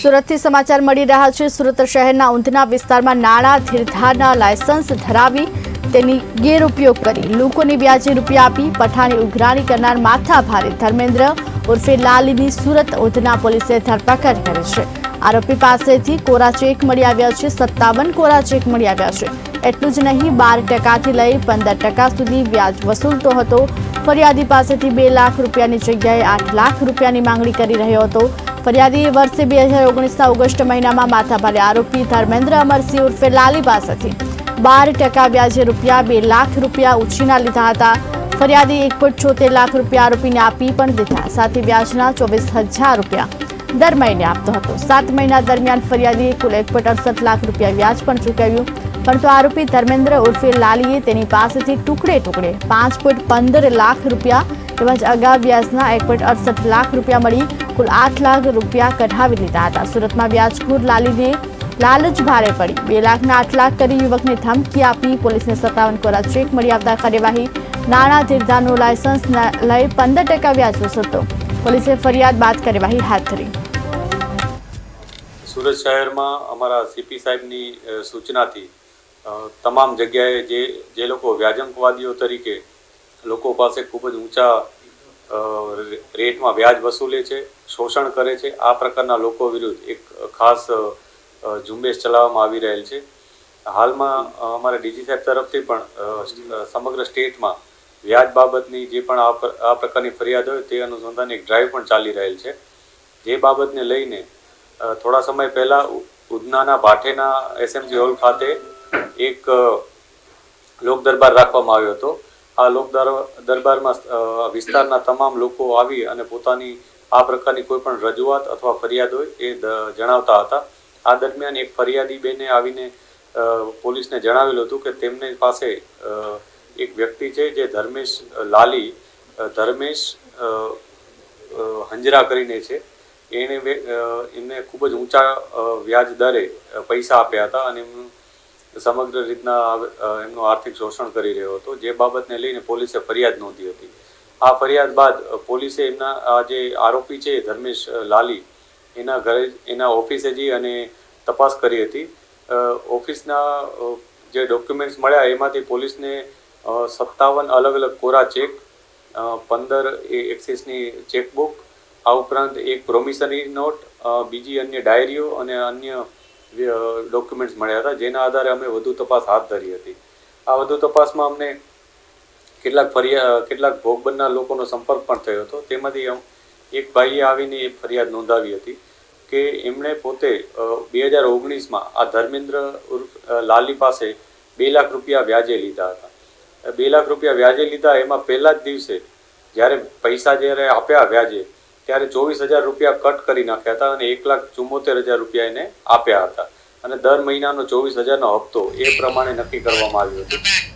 સુરતથી સમાચાર મળી રહ્યા છે. સુરત શહેરના ઊંધના વિસ્તારમાં નાણાં ધીરધારના લાયસન્સ ધરાવી તેની ગેરઉપયોગ કરી. લોકોને વ્યાજે રૂપિયા આપી પઠાણી ઉઘરાણી કરનાર માથા ભારે. ધર્મેન્દ્ર ઉર્ફે લાલીની સુરત ઊંધના પોલીસે ધરપકડ કરી છે. આરોપી પાસેથી કોરા ચેક મળી આવ્યા છે. સત્તાવન કોરા ચેક મળી આવ્યા છે. એટલું જ નહીં, બાર ટકાથી લઈ પંદર ટકા સુધી વ્યાજ વસૂલતો હતો. ફરિયાદી પાસેથી બે લાખ રૂપિયાની જગ્યાએ આઠ લાખ રૂપિયાની માંગણી કરી રહ્યો હતો. ફરિયાદીએ વર્ષે બે હજાર ઓગણીસના ઓગસ્ટ મહિનામાં માથાભારે આરોપી ધર્મેન્દ્ર અમરસિંહ ઉર્ફે લાલી પાસેથી બાર ટકા વ્યાજે રૂપિયા, બે લાખ રૂપિયા ઉછીના લીધા હતા. ફરિયાદી એક પોઈન્ટ લાખ રૂપિયા આરોપીને આપી પણ દીધા. સાથે વ્યાજના ચોવીસ હજાર રૂપિયા દર મહિને આપતો હતો. સાત મહિના દરમિયાન ફરિયાદીએ કુલ એક અડસઠ લાખ રૂપિયા વ્યાજ પણ ચૂકવ્યું. પરંતુ આરોપી ધર્મેન્દ્ર ઉર્ફે લાલીએ તેની પાસેથી ટુકડે ટુકડે પાંચ પોઈન્ટ પંદર લાખ રૂપિયા તેમજ અગાઉ વ્યાજના એક પોઈન્ટ અડસઠ લાખ રૂપિયા મળી કુલ આઠ લાખ રૂપિયા કઢાવી લીધા હતા. સુરતમાં વ્યાજખોર લાલીને લાલચ ભારે પડી. બે લાખના આઠ લાખ કરી યુવકને ધમકી આપી પોલીસને સત્તાવન કોરા ચેક મળી આવતા કાર્યવાહી નાણાં ધીરધારનું લાયસન્સ લઈ પંદર ટકા વ્યાજ વસૂલતો. પોલીસે ફરિયાદ બાદ કાર્યવાહી હાથ ધરી. સુરત શહેરમાં અમારા સીપી સાહેબની સૂચનાથી તમામ જગ્યાએ જે જે લોકો વ્યાજંકવાદીઓ તરીકે લોકો પાસે ખૂબ જ ઊંચા રેટમાં વ્યાજ વસૂલે છે, શોષણ કરે છે, આ પ્રકારના લોકો વિરુદ્ધ એક ખાસ ઝુંબેશ ચલાવવામાં આવી રહેલ છે. હાલમાં અમારા ડીજી સાહેબ તરફથી પણ સમગ્ર સ્ટેટમાં વ્યાજ બાબતની જે પણ આ પ્ર- આ પ્રકારની ફરિયાદ હોય તે અનુસંધાને એક ડ્રાઈવ પણ ચાલી રહેલ છે. જે બાબતને લઈને થોડા સમય પહેલાં ઉધનાના ભાઠેના એસએમજી હોલ ખાતે એક લોક દરબાર રાખવામાં આવ્યો હતો. આ લોક દર- દરબારમાં વિસ્તારના તમામ લોકો આવી અને પોતાની, આ પ્રકારની કોઈ પણ રજૂઆત અથવા ફરિયાદ હોય એ જણાવતા હતા. આ દરમિયાન એક ફરિયાદી બેને આવીને પોલીસને જણાવેલું હતું કે તેમની પાસે એક વ્યક્તિ છે જે ધર્મેશ લાલી ધર્મેશ હંજરા કરીને છે. એણે એમને ખૂબ જ ઊંચા વ્યાજ દરે પૈસા આપ્યા હતા અને એમનું સમગ્ર રીતના એમનું આર્થિક શોષણ કરી રહ્યો હતો. જે બાબતને લઈને પોલીસે ફરિયાદ નોંધી હતી. આ ફરિયાદ બાદ પોલીસે એમના, આ જે આરોપી છે, ધર્મેશ લાલી, એના ઘરે, એના ઓફિસે જઈ અને તપાસ કરી હતી. ઓફિસના જે ડોક્યુમેન્ટ્સ મળ્યા, એમાંથી પોલીસને સત્તાવન અલગ અલગ કોરા ચેક પંદર એ એક્સિસની ચેકબુક, આ ઉપરાંત એક પ્રોમિસરી નોટ બીજી અન્ય ડાયરીઓ અને અન્ય ડોક્યુમેન્ટ્સ મળ્યા હતા, જેના આધારે અમે વધુ તપાસ હાથ ધરી હતી. આ વધુ તપાસમાં અમને કેટલાક ફરિયા કેટલાક ભોગ લોકોનો સંપર્ક પણ થયો હતો. તેમાંથી એક ભાઈએ આવીને એ ફરિયાદ નોંધાવી હતી કે એમણે પોતે બે હજાર ઓગણીસમાં આ ધર્મેન્દ્ર ઉર્ફ લાલી પાસે બે લાખ રૂપિયા વ્યાજે લીધા હતા. બે લાખ રૂપિયા વ્યાજે લીધા, એમાં પહેલા જ દિવસે જ્યારે પૈસા જ્યારે આપ્યા વ્યાજે ત્યારે ચોવીસ હજાર રૂપિયા કટ કરી નાખ્યા હતા અને એક લાખ ચુમ્મોતેર હજાર રૂપિયા એને આપ્યા હતા. અને દર મહિનાનો ચોવીસ હજારનો હપ્તો એ પ્રમાણે નક્કી કરવામાં આવ્યો હતો.